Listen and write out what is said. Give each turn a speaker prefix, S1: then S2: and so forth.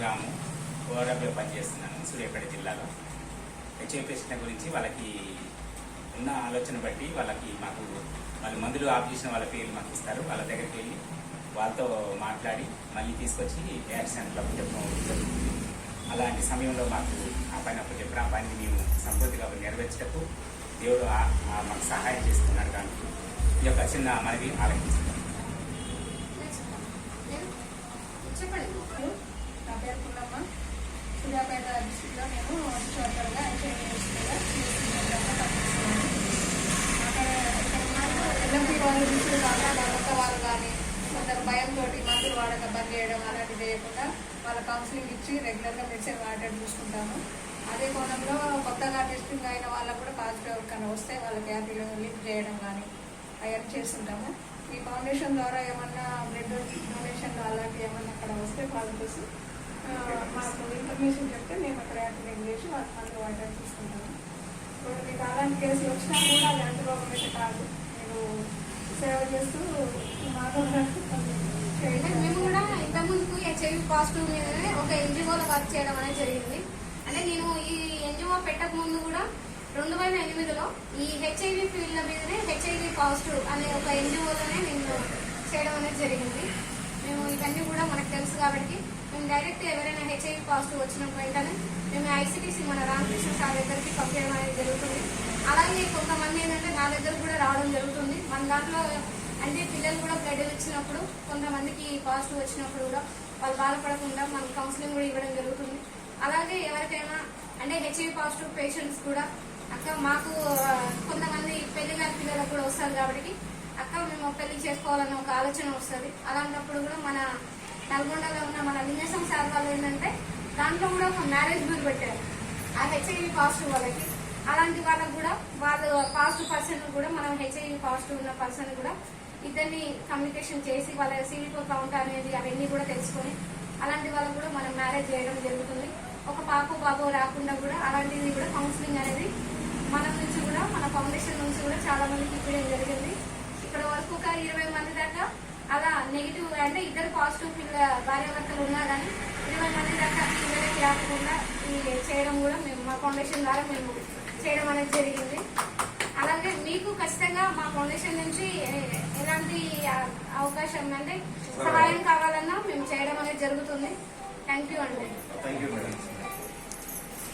S1: గ్రామం ఓఆర్ఎఫ్లో పనిచేస్తున్నాను సూర్యాపేట జిల్లాలో. హెచ్ఐ పేషెంట్ల గురించి వాళ్ళకి ఉన్న ఆలోచన బట్టి వాళ్ళకి మాకు వాళ్ళు మందులు ఆఫ్ చేసిన వాళ్ళ పేర్లు మాకు ఇస్తారు. వాళ్ళ దగ్గరికి వెళ్ళి వాళ్ళతో మాట్లాడి మళ్ళీ తీసుకొచ్చి యాక్సిడెంట్లో చెప్పడం జరుగుతుంది. అలాంటి సమయంలో మాకు ఆ పని అప్పుడు చెప్పిన ఆ పనిని మేము సంపూర్తిగా నెరవేర్చటకు దేవుడు మాకు సహాయం చేస్తున్నాడు కాబట్టి ఈ యొక్క చిన్న మనవి ఆలోచించారు
S2: సూర్యాపేట డిస్టిక్లో నేను వర్కర్గా ఎల్ఎంపీ వాళ్ళు తీసుకుని కాకుండా కొత్త వాళ్ళు కానీ కొందరు భయంతో మందులు వాడక బంద్ చేయడం అలాంటివి చేయకుండా వాళ్ళ కౌన్సిలింగ్ ఇచ్చి రెగ్యులర్గా మెడిసిన్ వాడేటట్టు చూసుకుంటాము అదే కోణంలో కొత్తగా టెస్టింగ్ అయిన వాళ్ళకు కూడా పాజిటివ్ ఎవరికైనా వస్తే వాళ్ళకి యాపిల్ లింక్ చేయడం కానీ అవన్నీ చేస్తుంటాము ఈ ఫౌండేషన్ ద్వారా ఏమన్నా బ్లడ్ డొనేషన్ అలాంటివి ఏమన్నా అక్కడ వస్తే వాళ్ళ కోసం మాకు ఇన్ఫర్మేషన్ చెప్తే మేము అక్కడ యాక్టివేట్ చేసి వాళ్ళ మందు వాటర్ తీసుకుంటాము ఇప్పుడు మీకు అలాంటి కేసులు వచ్చినా కూడా అది అంటురోగం అయితే కాదు. మీరు సేవ చేస్తూ
S3: అంటే మేము కూడా ఇంతకుముందుకు హెచ్ఐవి పాజిటివ్ మీదనే ఒక ఎన్జిఓలో వర్క్ చేయడం అనేది జరిగింది. అంటే నేను ఈ ఎన్జిఓ పెట్టక ముందు కూడా రెండు వేల ఎనిమిదిలో ఈ హెచ్ఐవి ఫీల్డ్ మీదనే హెచ్ఐవి పాజిటివ్ అనే ఒక ఎన్జిఓలోనే నేను చేయడం అనేది జరిగింది. మేము ఇవన్నీ కూడా మనకు తెలుసు కాబట్టి డైరెక్ట్ ఎవరైనా హెచ్ఐవి పాజిటివ్ వచ్చినప్పుడు వెంటనే మేము ఐసీటీసీ మన రామకృష్ణ సార్ దగ్గరికి పంపించడం అనేది జరుగుతుంది. అలాగే కొంతమంది ఏంటంటే నా దగ్గర కూడా రావడం జరుగుతుంది. మన దాంట్లో అంటే పిల్లలు కూడా బ్లడ్ ఇచ్చినప్పుడు కొంతమందికి పాజిటివ్ వచ్చినప్పుడు కూడా వాళ్ళు బాధపడకుండా మనకి కౌన్సిలింగ్ కూడా ఇవ్వడం జరుగుతుంది. అలాగే ఎవరికైనా అంటే హెచ్ఐవి పాజిటివ్ పేషెంట్స్ కూడా అక్క మాకు కొంతమంది పెళ్ళి పిల్లలకు కూడా వస్తారు కాబట్టి అక్క మేము పెళ్ళి చేసుకోవాలన్న ఒక ఆలోచన వస్తుంది. అలాంటప్పుడు కూడా మన నల్గొండలో ఉన్న మన లింగసం సార్ వాళ్ళు ఏంటంటే దాంట్లో కూడా ఒక మ్యారేజ్ బిల్ పెట్టారు. ఆ హెచ్ఐవి పాజిటివ్ వాళ్ళకి. అలాంటి వాళ్ళకు కూడా వాళ్ళు పాజిటివ్ పర్సన్ కూడా మనం హెచ్ఐవి పాజిటివ్ ఉన్న పర్సన్ కూడా ఇద్దరిని కమ్యూనికేషన్ చేసి వాళ్ళ సిలిపో కౌంట్ అనేది అవన్నీ కూడా తెలుసుకొని అలాంటి వాళ్ళకు కూడా మనం మ్యారేజ్ చేయడం జరుగుతుంది. ఒక పాప బాబు రాకుండా కూడా అలాంటిది కూడా కౌన్సిలింగ్ అనేది మన నుంచి కూడా మన ఫౌండేషన్ నుంచి కూడా చాలా మందికి ఇవ్వడం జరిగింది. ఇక్కడ వరకు ఒక ఇరవై మంది దాకా అలా నెగిటివ్ అంటే ఇద్దరు పాజిటివ్ పిల్ల భార్యాభర్తలు ఉన్నా కానీ ఇరవై మంది దాకా పిల్లలకి రాకుండా ఈ చేయడం కూడా మేము మా ఫౌండేషన్ ద్వారా మేము చేయడం అనేది జరిగింది. అలాగే మీకు ఖచ్చితంగా మా ఫౌండేషన్ నుంచి ఎలాంటి అవకాశం అంటే సహాయం కావాలన్నా మేము చేయడం అనేది జరుగుతుంది. థ్యాంక్ యూ అండి.
S4: Thank you